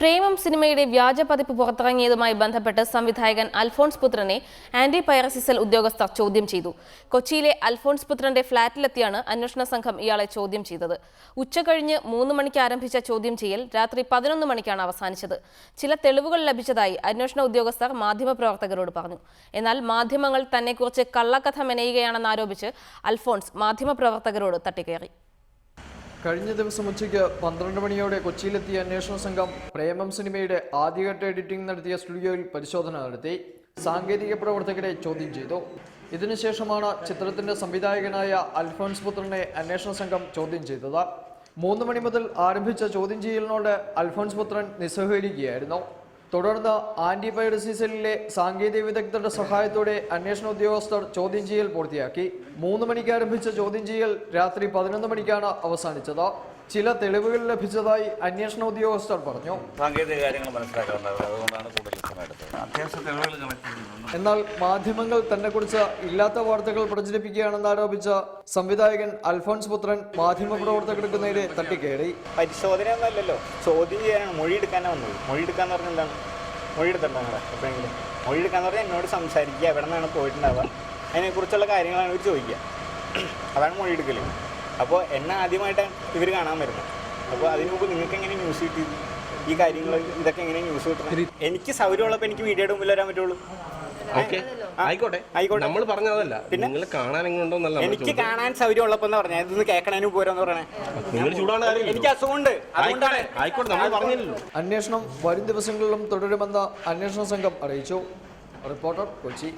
പ്രേമം സിനിമയുടെ വ്യാജ പതിപ്പ് പുറത്തിറങ്ങിയതുമായി ബന്ധപ്പെട്ട് സംവിധായകൻ അൽഫോൺസ് പുത്രനെ ആന്റി പൈറസിസൽ ഉദ്യോഗസ്ഥർ ചോദ്യം ചെയ്തു. കൊച്ചിയിലെ അൽഫോൺസ് പുത്രന്റെ ഫ്ളാറ്റിലെത്തിയാണ് അന്വേഷണ സംഘം ഇയാളെ ചോദ്യം ചെയ്തത്. ഉച്ചകഴിഞ്ഞ് മൂന്ന് മണിക്ക് ആരംഭിച്ച ചോദ്യം ചെയ്യൽ രാത്രി പതിനൊന്ന് മണിക്കാണ് അവസാനിച്ചത്. ചില തെളിവുകൾ ലഭിച്ചതായി അന്വേഷണ ഉദ്യോഗസ്ഥർ മാധ്യമപ്രവർത്തകരോട് പറഞ്ഞു. എന്നാൽ മാധ്യമങ്ങൾ തന്നെക്കുറിച്ച് കള്ളക്കഥ മെനയുകയാണെന്ന് ആരോപിച്ച് അൽഫോൺസ് മാധ്യമപ്രവർത്തകരോട് തട്ടിക്കയറി കഴിഞ്ഞ ദിവസം ഉച്ചയ്ക്ക് പന്ത്രണ്ട് മണിയോടെ കൊച്ചിയിലെത്തിയ അന്വേഷണ സംഘം പ്രേമം സിനിമയുടെ ആദ്യഘട്ട എഡിറ്റിംഗ് നടത്തിയ സ്റ്റുഡിയോയിൽ പരിശോധന നടത്തി സാങ്കേതിക പ്രവർത്തകരെ ചോദ്യം ചെയ്തു. ഇതിനുശേഷമാണ് ചിത്രത്തിന്റെ സംവിധായകനായ അൽഫോൻസ് പുത്രനെ അന്വേഷണ സംഘം ചോദ്യം ചെയ്തത്. മൂന്ന് മണി മുതൽ ആരംഭിച്ച ചോദ്യം ചെയ്യലിനോട് അൽഫോൻസ് പുത്രൻ നിസ്സഹകരിക്കുകയായിരുന്നു. തുടർന്ന് ആന്റി പൈറസി സെല്ലിലെ സാങ്കേതിക വിദഗ്ധരുടെ സഹായത്തോടെ അന്വേഷണ ഉദ്യോഗസ്ഥർ ചോദ്യം ചെയ്യൽ പൂർത്തിയാക്കി. മൂന്ന് മണിക്ക് ആരംഭിച്ച ചോദ്യം ചെയ്യൽ രാത്രി പതിനൊന്ന് മണിക്കാണ് അവസാനിച്ചത്. ചില തെളിവുകൾ ലഭിച്ചതായി അന്വേഷണ ഉദ്യോഗസ്ഥർ പറഞ്ഞു. സാങ്കേതിക കാര്യങ്ങൾ മനസ്സിലാക്കാറുണ്ടായിരുന്നു അതുകൊണ്ടാണ് കൂടുതൽ എന്നാൽ മാധ്യമങ്ങൾ തന്നെ കുറിച്ച് ഇല്ലാത്ത വാർത്തകൾ പ്രചരിപ്പിക്കുകയാണെന്ന് ആരോപിച്ച സംവിധായകൻ അൽഫോൺസ് പുത്രൻ മാധ്യമപ്രവർത്തകർക്ക് നേരെ തട്ടിക്കയറി പരിശോധന ഒന്നല്ലല്ലോ ചോദ്യം ചെയ്യാനാണ്. മൊഴി എടുക്കാനാ വന്നത്. മൊഴി എടുക്കാന്ന് പറഞ്ഞാൽ എന്താണ്? മൊഴി എടുത്തിട്ടുണ്ടോ നിങ്ങളെ എപ്പോഴെങ്കിലും? മൊഴി എടുക്കാന്ന് പറഞ്ഞാൽ എന്നോട് സംസാരിക്കുക. എവിടെ നിന്നാണ് പോയിട്ടുണ്ടാവുക? അതിനെക്കുറിച്ചുള്ള കാര്യങ്ങളാണ് ഇവർ ചോദിക്കുക. അതാണ് മൊഴി എടുക്കൽ. അപ്പോൾ എന്നെ ആദ്യമായിട്ടാണ് ഇവർ കാണാൻ വരുന്നത്. അപ്പോൾ അതിനു മുമ്പ് നിങ്ങൾക്ക് എങ്ങനെ ന്യൂസ് കിട്ടിയത്? ഈ കാര്യങ്ങൾ ഇതൊക്കെ എങ്ങനെ യൂസ് കിട്ടുന്നത് എനിക്ക് സൗകര്യമുള്ളപ്പോൾ എനിക്ക് മീഡിയയുടെ മുമ്പിൽ വരാൻ പറ്റുള്ളൂ. ഓക്കെ. ആയിക്കോട്ടെ. ആയിക്കോട്ടെ. നമ്മൾ പറഞ്ഞതല്ല. പിന്നെ? നിങ്ങൾ കാണാൻ എങ്ങനെയുണ്ടോന്നല്ല എനിക്ക്. കാണാൻ എന്ന് പറഞ്ഞാൽ ഇതൊന്ന് കേൾക്കണതിന് പോരെന്ന് പറഞ്ഞേ. നിങ്ങൾ ചൂടാണ് എനിക്ക് അസുഖമുണ്ട്. അതുകൊണ്ടാണ് ആയിക്കോട്ടെ. നമ്മൾ പറഞ്ഞില്ലല്ലോ. അന്വേഷണം വരും ദിവസങ്ങളിലും തുടരുമെന്ന് അന്വേഷണ സംഘം അറിയിച്ചു. റിപ്പോർട്ടർ കൊച്ചി.